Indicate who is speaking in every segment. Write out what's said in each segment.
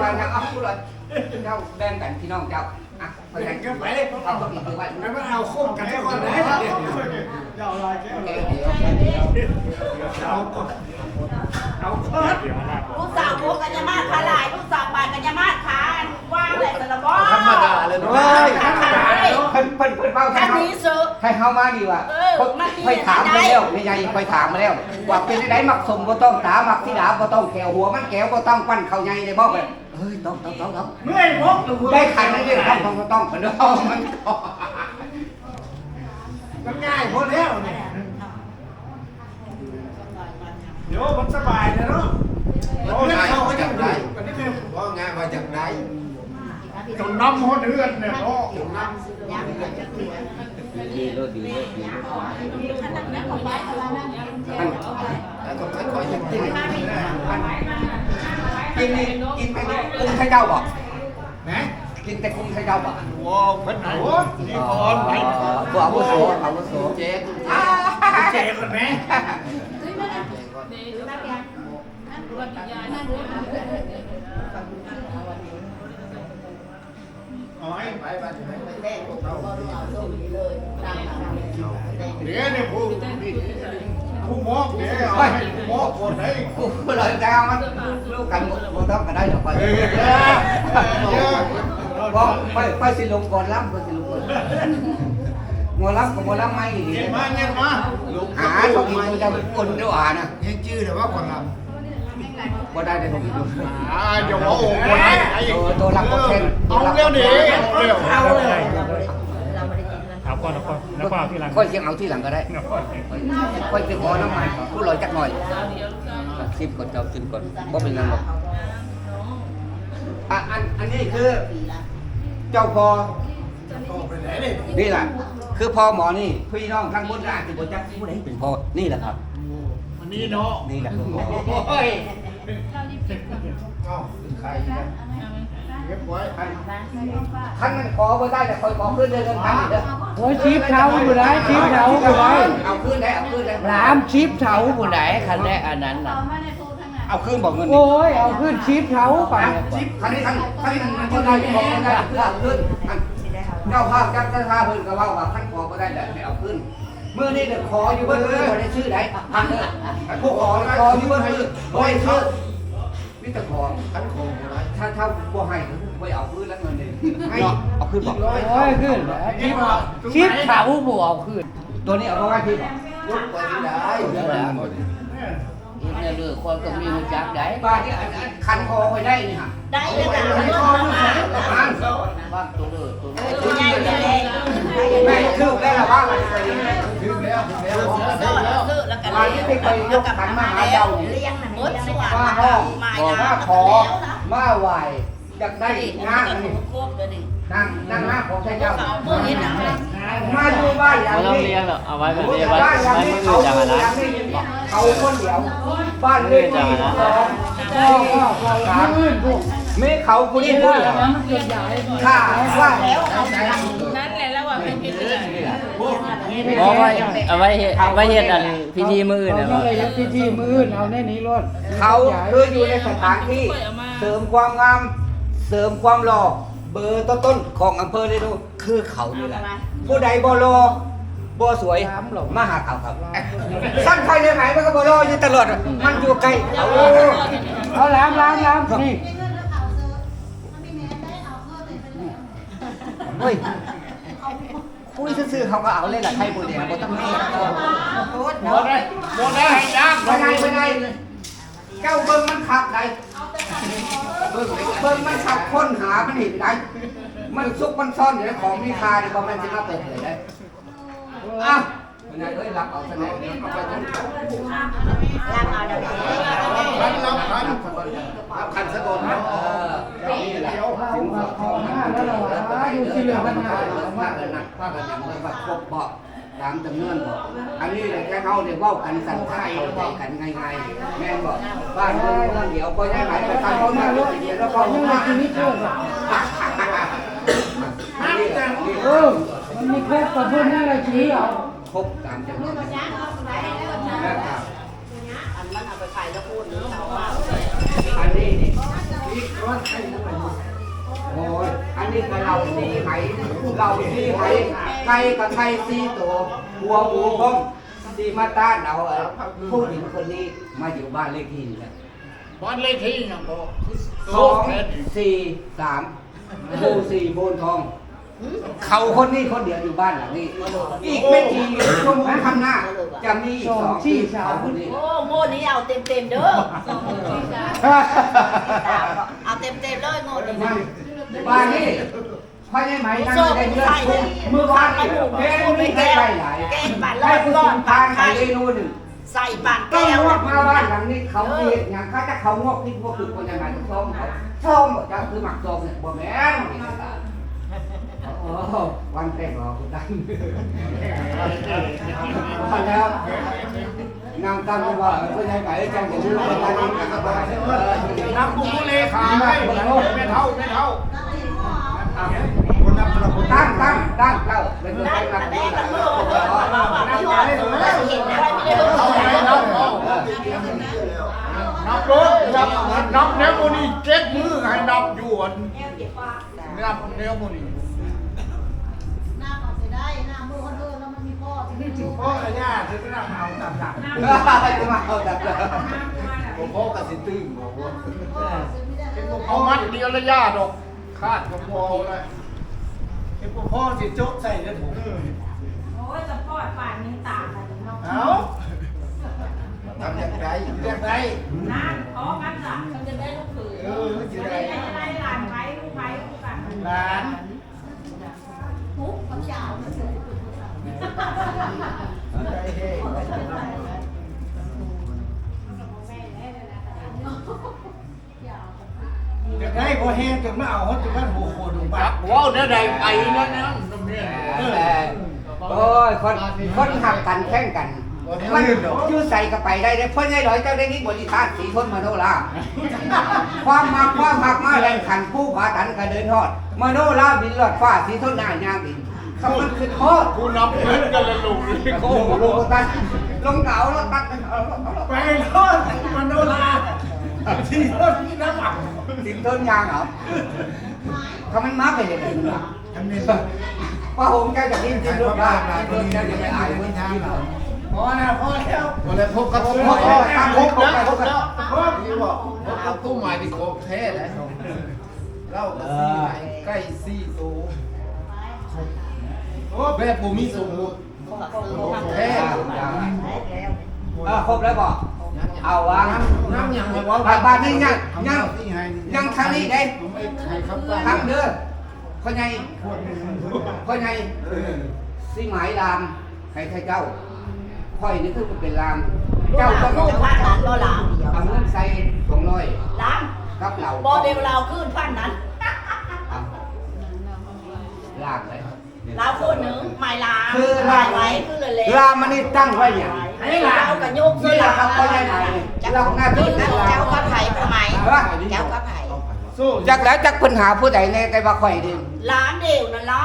Speaker 1: ว่าจะเอาผู้เลยเจ้าแบ่งกันพี่น้องเจ้าอะไปแบ่งกันไปเลยเอาคนอีกด้วย
Speaker 2: ไม่มาเอาคุ้มกันแค่คนไหนเอาอะไรแค่
Speaker 1: โอ
Speaker 2: ไห
Speaker 1: เดี๋ยวเดี๋ยว
Speaker 2: เอาก่อนเอาก่อน
Speaker 3: ลูกสาวพวกกัญญามาศขาหลายลูกสาวปานกันยามาศขา ว่างเลยสารบ้า
Speaker 2: ธรรมดาเลยเนาะ
Speaker 1: เฮ้ยเพิ่นเพิ่นเพิ่นเฝ้า
Speaker 3: แค่
Speaker 1: ให้เฮา
Speaker 3: นี้ซื้อ
Speaker 1: ให้เฮามาดีว่ะ
Speaker 3: เออมาดี
Speaker 1: ค่อยถามมาแล้วในใจค่อยถามมาแล้วว่าเป็นได้มักสมบ่ต้องตามักที่ดาบ่ต้องแขวหัวมันแขวบ่ต้องปั้นเข้าใหญ่ได้บ่แบบเฮ้ยต้องต้องต้องต้อง
Speaker 2: เมื่อยพกตัว
Speaker 1: ได้ขันนั่นเองต้องต้องต้องต้องมันต้องมัน
Speaker 2: มันง่ายพอแล้วเนี่ยเดี๋ยวมันสบายนะเนาะโอ้ยเขาก็ยังได้กันนี่คือ
Speaker 4: ว่าง่ายมาจากไหน
Speaker 2: จนน้ำหดเลือดเนี่ยเนาะ
Speaker 1: ดีเลยดีเลยดีเลย
Speaker 4: แล้วก็ค่อยๆอย่างที่
Speaker 1: กินนี่กินแต่กุ้งไข่เจ้าบ่
Speaker 2: นะ
Speaker 1: กินแต่กุ้งไข่เจ้าบ่
Speaker 2: ว้าวเป็นไหนวะนี่ก่อนไป
Speaker 1: ตัวอาวุโสอาวุโส
Speaker 4: เจ๊คุณ
Speaker 1: อ่า
Speaker 2: เจกันไหม อ๋อ
Speaker 4: ไปไปถึงไหน
Speaker 2: เดี๋ยวเนี่ยผู้ผู้มอกเดี๋ยวเอาให้ผู้มอกคนไหน
Speaker 1: กูเลอยแต่เอามันลูกกันบ่ต้องก็ได้ดอกไป
Speaker 2: เออเยอะ
Speaker 1: บ่ไปไปสิลงก่อนล้ำไปสิลงก่อนมอล้ำกับมอล้ำไม่
Speaker 2: เงียบมาเงียบมา
Speaker 1: หาต้องกินจะคนด้วยอ่านะ
Speaker 4: ยังชื่อแต่ว่าคนล
Speaker 1: บ่ได้ได้ต้องกิน
Speaker 2: อ่าเดี๋ยวหัวโอ่งคนไหน
Speaker 1: ตัวตัวรักตัวเช่น
Speaker 2: เอาเร็วดิเร็วเอาเลย
Speaker 5: เอาก่อนเอาก่อนแล้วก็เอาที่หลัง
Speaker 1: ค่อยเสียงเอาที่หลังก็ได้
Speaker 5: เอาก่อน
Speaker 1: ค่อยไปขอน้ำมันผู้ลอยจักหน่อยซิมก่อนเจ้าซิมก่อนบ่เป็นนั่นหรอกอันอันนี้คือ เจ้าพอ
Speaker 2: นี่
Speaker 1: แหละคือพอหมอนี่พี่น้องทั้งบนอาจจะบ่จักผู้ใดเป็นพอนี่แหละครับ
Speaker 2: วันนี้เนาะ
Speaker 1: นี่แหละคือพอ
Speaker 2: โอ้ยำ
Speaker 4: เอ้าใครนะ
Speaker 2: เก็บไว้
Speaker 1: ท่านมันขอบ่ได้แต่คอยขอขึ้นเดินทางเด้อ
Speaker 6: โอ้ยชีพเท้าอยู่ไหนชีพเท้าอยู่ไหน
Speaker 1: เอาขึ้นได้เอาขึ้นได้
Speaker 6: หลามชีพเท้าอยู่ไหนคันแรกอันนั้นน่ะ
Speaker 1: เอาขึ้นบอกเงิน
Speaker 6: โอ้ยเอาขึ้นชีพเท้าไป
Speaker 1: ชิปคันนี้ท่านคันนี้มันบ่ได้ขอบ่ได้ขึ้นเอาขึ้นเจ้าภาพจักรภาพเพิ่นก็ว่าว่าท่านขอบ่ได้แต่ให้เอาขึ้น เมื่อนี้เด้อขออยู่เบิ่งบ่ได้ชื่อใดพันเด้อผู้ขอขออยู่เบิ่งคือบ่ได้ชื่อมีแต่ขอ
Speaker 4: ขันโคงอะไร
Speaker 1: ถ้าถ้าบ่ให้บ่เอาขึ้นแล้วเงินนี่ให้เอาขึ้นบอก
Speaker 6: โอ้ยขึ้นชีพชีพเท้าบ่เอาขึ้น
Speaker 1: ตัวนี้เอามาไว้ที่บอก
Speaker 4: ลุกไปที่ไหน เดี๋ยวนะ
Speaker 6: อีกเนี่ยเรื่องคนก็มีหัวจักได้
Speaker 1: บ้านนี้อันอันคันคอไว้ได้นี่ฮะ
Speaker 3: ได้เลยจ้ะ
Speaker 1: คันคอมันใส่ประมาณ
Speaker 6: ว่าตัวเลือตัวเลือ
Speaker 3: ตัวใหญ่เลย
Speaker 1: แม่คืบได้ละว่าอะไรไป
Speaker 4: ถึงแล้วถึงแล้ว
Speaker 3: ซื้อซื้อแล้วก็
Speaker 1: วันนี้ไปยกขันมาหาเจ้านี่
Speaker 3: เลี้ยงนะมดสว
Speaker 1: มาห้องบอกว่าขอมาไหวอยากได้งานอันนี้
Speaker 3: ครบเลยดิ
Speaker 1: นั่งนั่งหน้าของใช้เจ้า
Speaker 3: เอาเมื่อนี้นะ
Speaker 1: มาดูบ้านอย่าง
Speaker 7: ไม่ต้อง
Speaker 1: นี้
Speaker 7: เลี้ยงหรอกเอาไว้แบบนี้
Speaker 1: บ้า
Speaker 7: ไว้
Speaker 1: นอย่าง
Speaker 7: ไว้
Speaker 1: นี้
Speaker 7: มือ
Speaker 1: เขา
Speaker 7: อื่นอย่างนั้นนะ
Speaker 1: เขาคนเดียว บ้านเลขที่สอง
Speaker 6: ก็ก็ก็
Speaker 1: สาม
Speaker 6: ขึ้นพวก
Speaker 1: มีเขาคนนี้ด้วย
Speaker 6: มันเกิดใหญ่
Speaker 1: ถ้าว่า
Speaker 7: เอาไว้เอาไว้เอาไว้เฮ็ดอันพิธีมืออื่น
Speaker 6: เอา
Speaker 7: นะ
Speaker 6: อะไรพิธีมือเอาแน่นี้รถ
Speaker 1: เขาคืออยู่ในสถานที่เสริมความงามเสริมความหล่อเบอร์ต้นๆของอำเภอเลยดูคือเขานี่แหละผู้ใดบ่รอ บ่สวยมาหาเขาครับสั้นใครเลยไหมมันก็บ่รออยู่ตลอดอะมันอยู่ใกล้เขา
Speaker 6: เอาล้างล้างล้างนี่
Speaker 1: เฮ้ยคุยซื่อๆเขาก็เอาเลยแหละใครบ่เดียวบ่ต้องมี
Speaker 3: โคตร
Speaker 2: หมดได้หมดได้ยัก
Speaker 1: ไปไหนไปไหนเจ้าเบิ่งมันขับไหนเบิ่งเบิ่งมันขับค้นหามันเห็นไหนมันซุกมันซ่อนอยู่ในของมีค่าเนี่ยบ่แม่นสิมาเปิดเผยได้ อะวันนี้เอ้ยรับเอาแสดงเอาไปทั้งคัน
Speaker 3: ล้างเอาเดี๋ยว
Speaker 2: ขันรับขัน
Speaker 1: รับคันสะกดนะเออนี่แหละสินสอดทองนะอยู่ที่เรือพันนาว่ากันนะว่ากันอย่างไรว่าครบบอกตามจำนวนบอกอันนี้เลยแค่เขาเนี่ยว่ากันสันทายเขากันง่ายๆแม่บอกบ้านเมืองเมืองเดียวก็ยังไหลไปตามเขาหน้าเรื่องเดียวแล้วก็
Speaker 6: ยังไงชีวิตเรื่องเออ มันมีครบกับเพื่อนนี่อะไรชีวิตเอา
Speaker 1: ครบตามจำนวนนะครับ
Speaker 3: อันนั้นเอาไปขายแล้วพูดหรือเอาว่า
Speaker 1: ถอันนี้นี่โอ้ยอันนี้ก็เราสีไหเราสีไหไก่กับไก่สีตัวหัวหมูพร้อมสีมาต้านเอาเอ่อผู้หญิงคนนี้มาอยู่บ้านเลขที่นี่แหละ
Speaker 2: บ้านเลขที่ยังบอก
Speaker 1: สองสี่สามหมู่สี่โบนทอง เขาคนนี้คนเดียวอยู่บ้านหลังนี้ อีกไม่กี่ชั่วโมงข้างหน้า จะมีอีกสองที่เขาคนนี้
Speaker 3: โอ้โง่นี้เอาเต็มเต็มๆเด้อเอาเต็มเต็มๆเลยโง่นี้
Speaker 1: บ้านนี้พ่อใหญ่ไหมนั่งได้เงินทุกเมื่อวานนี้แกไม่ได้ไปไหนให้ผู้ชิมทานไปเมนูหนึ่ง
Speaker 3: ใส่ปาน
Speaker 1: ก็
Speaker 3: แก้ว
Speaker 1: งอกมาบ้านหลังนี้เขาเห็นอย่างเขาจะเขางอกที่พวกคือคนยังไงก็ชมเขาชมหมดจะคือหมักชมเนี่ยบ่แม่นโอ้ วันแต่งรอคุณตั้งพอแล้วนางตั้งว่าพ่อใหญ่ไหมจังจะรู้ว่าการนี้กับบ้าน
Speaker 2: นับบุญเลขาให้ไม่เท่าไม่เท่าคนนับ
Speaker 1: ตั้งตั้งตั้งเจ้าเป็นคน
Speaker 3: นั่
Speaker 1: ตั้
Speaker 3: น
Speaker 1: ง
Speaker 3: แม่
Speaker 1: ตั้ง
Speaker 3: กันเมื่อเราไม่หอดเราเห็นอะไรไม่ได้
Speaker 2: เอาไป
Speaker 3: รู้
Speaker 2: นับเอานับรถนับนับแนวโมนี่เจ็ดมือให้นับอยู่อันนับแนวโมนี่
Speaker 8: หน้ นั
Speaker 2: บเอาตามหลัก
Speaker 1: จะมาดับเลย
Speaker 4: ผมพ่อกับสิตึ้งบอกว่า
Speaker 8: เสียไม่ได้
Speaker 2: เอามัดเดียวละย่าดอกคาดกับพอเลย
Speaker 9: ไอ้พวกพ่อสิโจ๊กใส่แล้วผม
Speaker 8: โอ้ยจะพ่อป่านนี้ตาอะไรเนาะ
Speaker 9: เอา
Speaker 4: ทำอย่างไร
Speaker 9: เรียกไร
Speaker 8: นั่นขอกันจ้ะมันจะได้ลูกเขย
Speaker 9: เออ
Speaker 8: จะ
Speaker 9: ได้
Speaker 8: ได้จะได้หลานไว้ลูกไว้ลูกกัน
Speaker 9: หลาน
Speaker 8: ทุกคนยาวมันเสีย
Speaker 9: ใจเฮ้ยอยากได้พอแห้งจนไม่เอาเขาจะว่าหัวโคดู
Speaker 2: จั
Speaker 9: บั
Speaker 2: บ
Speaker 9: ก
Speaker 2: ว้าวเนี่ยใดไปนั่นนะน้ำเนี่ย
Speaker 1: โอ้ยคนคนหักกันแข่งกัน มันยูใส่กระไปได้เลยเพราะไงร้อยเจ้าได้นี่บริการสีทนมโนราความมักความหักมาแรงขันผู้ผาตันกระเดินทอดมโนราบินหลอดฟ้าสีทนหน้ายางบิน คำมันคือโทษ
Speaker 2: กูนับเงินกันละลุงเลย
Speaker 1: โอ้โหลงตัดลงเก่าแล้วตัดเอา
Speaker 9: ไปรอดมันโนราที่รถนี่น้ำหมัก
Speaker 1: สินทนยางเหรอคำมันมาไปยังไงมัน
Speaker 9: ทำเนี่ย
Speaker 1: ว่าผมแกจะกินกินรถบ้านกินรถแกจะไปอายมันทางเรา
Speaker 9: พอแล้วพอแล้ว
Speaker 4: วันนี้พบกับ
Speaker 1: โอ้
Speaker 4: ตุ้ม
Speaker 1: โห
Speaker 4: ใหม่
Speaker 1: ตาม
Speaker 2: คร
Speaker 1: ผม
Speaker 2: บ
Speaker 1: ผม
Speaker 2: แล้ว
Speaker 1: ไป
Speaker 2: ค
Speaker 1: ผ
Speaker 2: ร
Speaker 1: ม
Speaker 2: บ
Speaker 1: ไป
Speaker 2: แล้ว
Speaker 4: นี่บอกพบกับตุ้มใหม่ที่โคกแท้นะเล่ากับซี่ไหนใกล้ซี่ตูโอ้ แม่ผมมีสมุดแท้
Speaker 1: เออครบแล้วบอกเอาวะ
Speaker 4: น้ำยังไงวะ
Speaker 1: บ้านบ้านนี้ยังยัง
Speaker 4: ที่ให้
Speaker 1: ยังทางนี้ได้
Speaker 4: ผมไม่ใครครับว่า
Speaker 1: ทางเด้อพ่อใหญ่พ่อใหญ่สิหมายรามใครใครเจ้าค่อยนี่คือเป็นราม
Speaker 3: เจ้า
Speaker 1: เจ้า
Speaker 3: ต้
Speaker 1: ต้
Speaker 3: อ
Speaker 1: องง
Speaker 3: พันนั้นก็ลาม
Speaker 1: เอาเงินใส่สองร้อย
Speaker 3: ลาม
Speaker 1: กับเหล่า
Speaker 3: บอเดลเราขึ้นพันนั้น
Speaker 1: เอาลากเลย
Speaker 3: เราคนหนึ่งหมายลาม
Speaker 1: คือ
Speaker 3: ห
Speaker 1: ลามา
Speaker 3: ยไว้คือเลยเลย
Speaker 1: ลามมันนี่ตั้งไว้อย่าง
Speaker 3: ให้เรากับยก
Speaker 1: นี่แหละครับพ่อใหญ่ไหนเราหน้าที่เป็นลา
Speaker 3: เจ้ามกับไผ่ทำไม
Speaker 1: เออ
Speaker 3: เจ้ากับไผ่
Speaker 9: สู้
Speaker 1: จักแล้วจักปัญหาผู้ใดในแต่ว่าข่อยดิ
Speaker 3: ลามเดียวนั่นล่ะ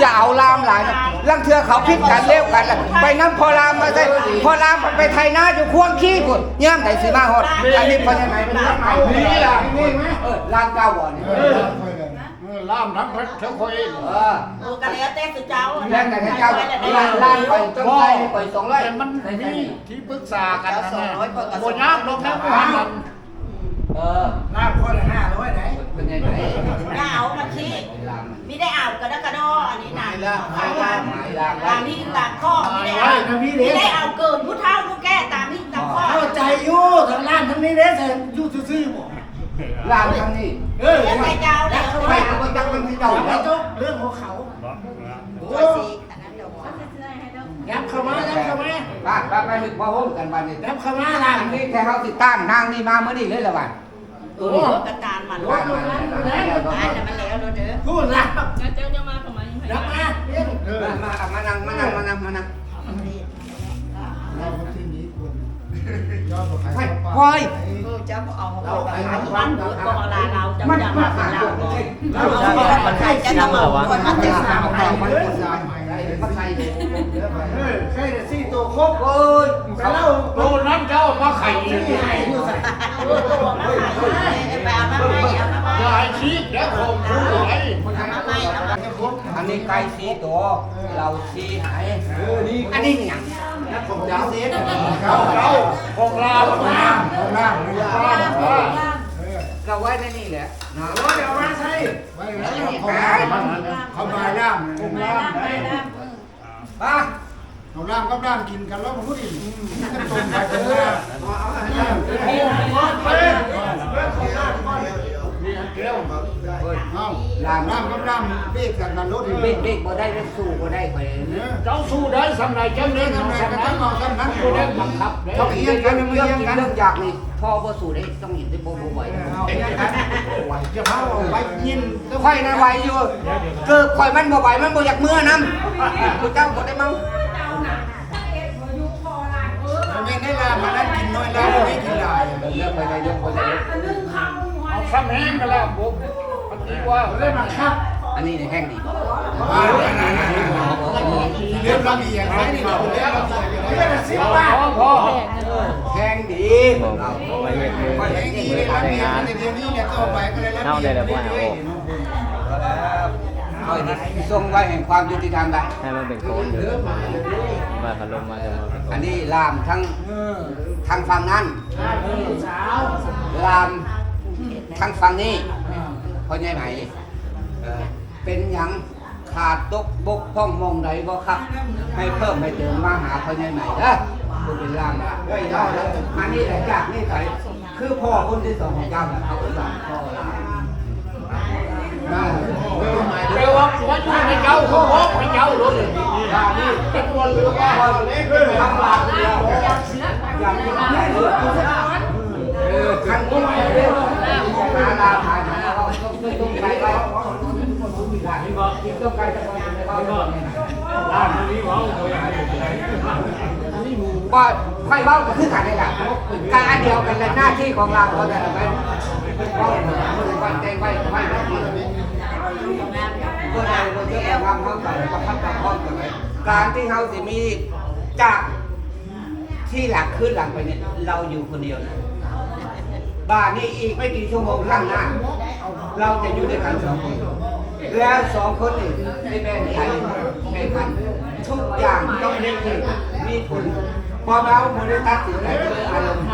Speaker 1: อย่าเอาลามหลายนะลังเทือเขาพิดกันเลี้ยวกันล่ะไปน้ำพอลามมาใช่พอลามไปไทยนาอยู่ควงขี้พุ่นย่ามไหนสิมาฮอดอันนี้พ่อใหญ่ไหนเป็นลามใหม่นี่ล่ะนี่เออลามเก้าบ่อนี่
Speaker 2: เออ ล่ามทั้งเพชรทั้งคอย
Speaker 1: เออ
Speaker 3: โอ้กันแล้วแต่สุดเจ้า
Speaker 1: แรงแต่เจ้าลามลามไปต้นไม้ไปสองร้อย
Speaker 2: แต่มันมีที่ปรึกษากันนะเนี่ยบนยากลงแล้วผ่านกัน
Speaker 1: เออ
Speaker 9: ลาบคนละห้าร้อยไหน
Speaker 1: เป็นยังไง
Speaker 3: อย่าเอามันขี้
Speaker 1: ลาม
Speaker 3: มีได้เอากระดกกระดออันนี้นะ
Speaker 1: ลามลามลาม
Speaker 3: ตามนี้ตามข้อมีได้เอามีได้เอาเกินผู้เฒ่าผู้แก่ตามนี้ตามข้อ
Speaker 9: เข้าใจอยู่ทางร้านทางนี้เด้แต่อยู่ซื่อๆบ่
Speaker 1: ลามทางนี้
Speaker 9: เออ
Speaker 3: เลี้ยงใจเจ้าแล้ว
Speaker 1: ไม่เขาก็จักมันที่เจ้า
Speaker 9: เอาไป
Speaker 1: แล้ว
Speaker 9: จบเรื่องของเขา
Speaker 5: บอก
Speaker 9: โอ้
Speaker 3: ตัวสีอันนั้นเดี๋ยวว่า
Speaker 9: ยับเข้ามายับเข้ามา
Speaker 1: บ้านบ้านไปหึกมาโฮมกันบ้านนี้
Speaker 9: ยับเข้ามาล่ะ
Speaker 1: นนี้แค่เขาติดต้านางนี่มาเมื่อนี้เลยละบ้าน
Speaker 3: โอ้กระตานมัน
Speaker 1: บ้านมัน
Speaker 3: อันนั้นมันแล้วเด้อ
Speaker 9: พูดละ
Speaker 8: เจ้าจะมาทำไม
Speaker 9: ยับมาเรื่อง
Speaker 1: มามามานั่งมานั่งมานั่งมานั่ง ไม่
Speaker 4: เขา
Speaker 1: คอย
Speaker 3: เจ้าเอาเราไปมันเบิดบ่ลาเราจะ
Speaker 1: มัน
Speaker 3: จะ
Speaker 1: มา
Speaker 3: มา
Speaker 1: หา
Speaker 3: เรา
Speaker 1: เรา
Speaker 3: บ่
Speaker 1: เลย
Speaker 3: เรามันใครจะนำเอาคนมันจะ
Speaker 1: สา
Speaker 3: สาวว
Speaker 1: ใคร
Speaker 3: ให้
Speaker 1: มันคนสาวใหม่ได้มาใส่เลย
Speaker 9: เออใช่แต่สี่ตัวครบ
Speaker 1: โอ้ย
Speaker 9: ไปเล่า
Speaker 2: โดนนั้นเจ้ามาไข่
Speaker 9: ที่ให้อยู่ใส่
Speaker 3: ตัวมาไข่
Speaker 2: ลายชีพแล้วผมพูดไว้
Speaker 1: อันนี้ไก่สีตัวเราสีหายอันนี้หยัง
Speaker 2: ผมยาวเสียเขาเขาของเราของเราของเราของเรา
Speaker 1: ก็ไว้ในนี่แหละนะ
Speaker 2: เดี๋ยวมาใช่เขามาล่ามผมล่ามได้าเขาล่ามก็ล่ามกินกันแล้วผมพูดอีกกันตรงไปตรงมาเอาล่าม ล่ามก็ล่ามเบรกกันกันรถ
Speaker 1: เบรกเบรกบ่ได้เล่นสู้บ่ได้ไป
Speaker 2: เจ้าสู้ได้สำไรเจ้าเล่นสำไรก็ต้องเอาสำนั้นกูได้บังคับ
Speaker 1: ต้
Speaker 2: ต้
Speaker 1: อ
Speaker 2: องง
Speaker 1: เอี
Speaker 2: เอี
Speaker 1: ย
Speaker 2: ย
Speaker 1: ง
Speaker 2: ง
Speaker 1: กั
Speaker 2: กันน
Speaker 1: เรื่
Speaker 2: เรื่
Speaker 1: อ
Speaker 2: องง
Speaker 1: กิน
Speaker 2: กัน
Speaker 1: เรื่องอยากนี่พ่อบ่สู้ได้ต้องเห็นได้บ่บ่ไหว
Speaker 2: จะเผาไปยิน
Speaker 1: ค่อยนะไหวอยู่เกิดค่อยมันบ่ไหวมันบ่อยากเมื่อนำผู้เจ้าบ่ได้เมา
Speaker 2: ไม่ได้ลามาได้กินน้อยลาไม่กินหลาย
Speaker 1: เลือกไปนายกบ่ได้
Speaker 2: เอา ซ้ำแห้งกันแล้วผมปฏิว่าเล่นมาครับ
Speaker 1: อันนี้แห้งดี
Speaker 2: เรื่องละเอียดใช่นี่เราเรื่องละเอียดเรื่องละสิบบาทพอ
Speaker 1: แห้งดี
Speaker 7: บอก
Speaker 1: เรา
Speaker 7: มาเฮ็ดมือ
Speaker 2: ไปอย่างนี้
Speaker 7: มือ
Speaker 2: เลย
Speaker 7: ทำ
Speaker 2: ละเอีย
Speaker 7: งา
Speaker 2: ด
Speaker 7: น
Speaker 2: ในเรื่องนี้เนี่ยก็ไปก็เลยละ
Speaker 7: เน่าได้แล้วว่าโอ้
Speaker 1: ค่อยทรงไว้แห่งความยุติธรรมได้
Speaker 7: ให้มันเป็นโคนอยู่มาพัดลมมาจะมาเป็นโค
Speaker 1: อั
Speaker 7: น
Speaker 1: นนี้ลามทั้งทางฝั่งนั้นลาม ทางฝั่งนี้เพราะไงไหมเออเป็นหยังขาดตกบกพร่องมองใดบ่ครับ ให้เพิ่มให้เติมมาหาพ่อใหญ่ใหม่เด้อคุณเป็นลามเฮ้ยได้แล้วอันนี้แหละจากนี่ไปคือพ่อคนที่สองของเจ้าน่ะเขาเป็นลามพ่อลามได้
Speaker 2: เรียกว่าว่าอยู่ในเจ้าเขาบอกในเจ้าเลยลานี่เป็นวันเรือว่าเล็กเลย
Speaker 1: ทำลามเดียวอย่างนี้ใหญ่เลยเออคันนี้เรื่องหาลา หาหาเราต้องต้องไปไว้ต้องไปจะไปจะไปลามนี้ว่าว่าไฟเบ้าก็คือกันเลยล่ะการเดียวกันเลยหน้าที่ของเราเราจะไปเบ้าวันใจไว้ไว้แบบนี้เพื่อเราจะทำเข้าใส่ประคับประคอกันเลยการที่เขาจะมีจากที่หลักขึ้นหลังไปเนี่ยเราอยู่คนเดียวนะ บ้านนี้อีกไม่กี่ชั่วโมงข้างหน้า เราจะอยู่ด้วยกันสองคน แล้วสองคนนี่ในแบ่งใจแบ่งกันทุกอย่างต้องเล่นที่มีผลพอเราโมเดลตัดสินใจด้วยอารมณ์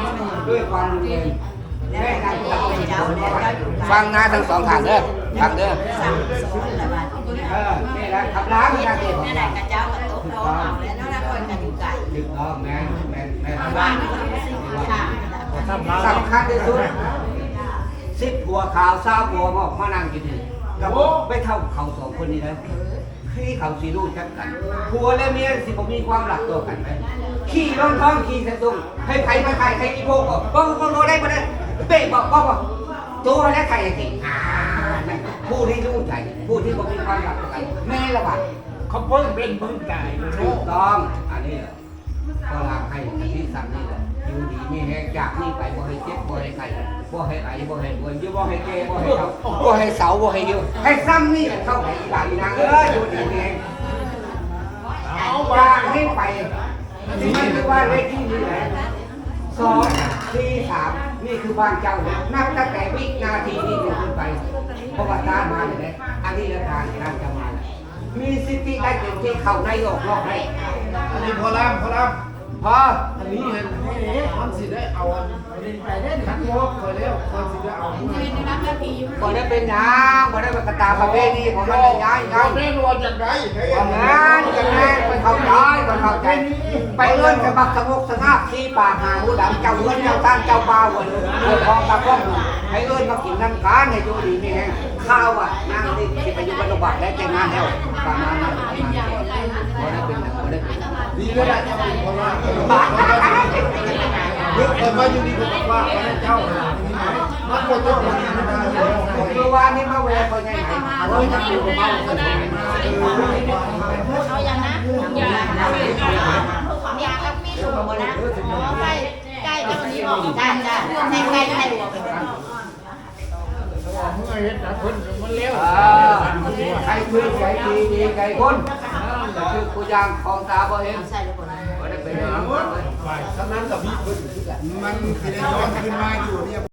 Speaker 1: ด้วยความรุนแรงแม่กันตัดสินใจฟังนะทั้งสองทางเด้อทางเด้อ
Speaker 3: สั่งสอนละบาท
Speaker 1: เออนี่แหละขับล้างนี่นะเด็ก
Speaker 3: แม่ไหนกระเจ้ากระตุกน้องเอาแล้วน้องคนกันอยู่ไก่
Speaker 1: ถูกต้องแม่แม่แม่
Speaker 3: บ้าน สำ
Speaker 1: คัญที่สุดสิบหัวขาวเศร้าหัวงอกมานั่งกินนี่กับไม่เท่าเขาสองคนนี้นะขี้เขาสีรู้จักกันผัวและเมียสิบ่มีความหลักตัวกันไหมขี้ร้องท้องขี้สะดุ้งให้ใครมาใครใครกี่โพกก็บ่บ่บ่ได้บ่ได้เป๊ะบ่บ่บ่ตัวและใครกินอ่าผู้ที่รู้ใจผู้ที่บ่มีความหลักตัวกันแม่ละบาด
Speaker 2: เขาเพิ่งเป็นพึ่งตาย
Speaker 1: ถูกต้องอันนี้ก็ลาให้ที่สั่งนี่แหละ อยู่ดีมีแหงจากนี่ไปบ่ให้เจ็บบ่ให้ไข้บ่ให้ไอบ่ให้ป่วยอยู่บ่ให้แก่บ่ให้เฒ่าบ่ให้เสาบ่ให้หิวให้ซ้ำนี่เข้าไปอีหลานอีนางเอ้ยอยู่ดีมีแหงเอาจากนี่ไปนี่มันคือบ้าเลขที่นี่แหละสองสี่สามนี่คือบ้านเจ้านับตั้งแต่วินาทีนี้เป็นต้นไปเพราะว่าตามาเนี่ยอันนี้ละการการจะมามีสิทธิได้เต็มที่เข้าในออกนอกได้
Speaker 2: อันนี้พอล่ามพอล่าม
Speaker 1: พอ
Speaker 2: อันนี้เห็นนี่มันสิได้เอาอันไปได้ขันโมกเคยแล้วคนสิได้เอา
Speaker 1: บ่ได้เป็นหยังบ่ได้เป็นกระตาประเภทนี้ของมันย้ายย้าย
Speaker 2: แม่นอนจากไหน
Speaker 1: ของงานกันแน่ไปเข้าใจไปเข้าใจไปเอิ้นสะบักสะบสงาบที่ปากหาหูดำเจ้าเงินเจ้าตั้งเจ้าบ่าวเงินเงินทองตะก้องให้เอิ้นมากินน้ำการให้อยู่ดีมีแฮงข้าวอะนางนี่ไปอยู่บรรลุบัตรและแต่งงานแล้วประมาณนั้นบ่ได้เป็นหยังบ่ได้เป็น
Speaker 2: ดีเลยนะพอล่ามเยอะเกินมาอยู่ดีก็บอกว่าเจ้ามันหมดเจ้าคนนี้ไม่ได้
Speaker 1: เมื่อวานนี้มาแวะคนใหญ่ไหนเอาไว้ทำอยู่กับาคน
Speaker 8: เอาอย่างนะอย่างอยากกับมีสูงนะใกล้ใกล้กับนี้บอก
Speaker 3: จ้าจ้าในไก่ในหัวเป็น
Speaker 2: เมื่อเห็นแต่คนมันเลี้ยว
Speaker 1: เออใครช่วยใจดีดีไก่คนคือ กูยางของตาบ่เห็น
Speaker 3: ใส่ลูกคน
Speaker 1: บ่ได้เป็นหยัง
Speaker 2: ฉะนั้นกับพี่เพิ่นมันสิได้ย้อนขึ้นมาอยู่เนี่ย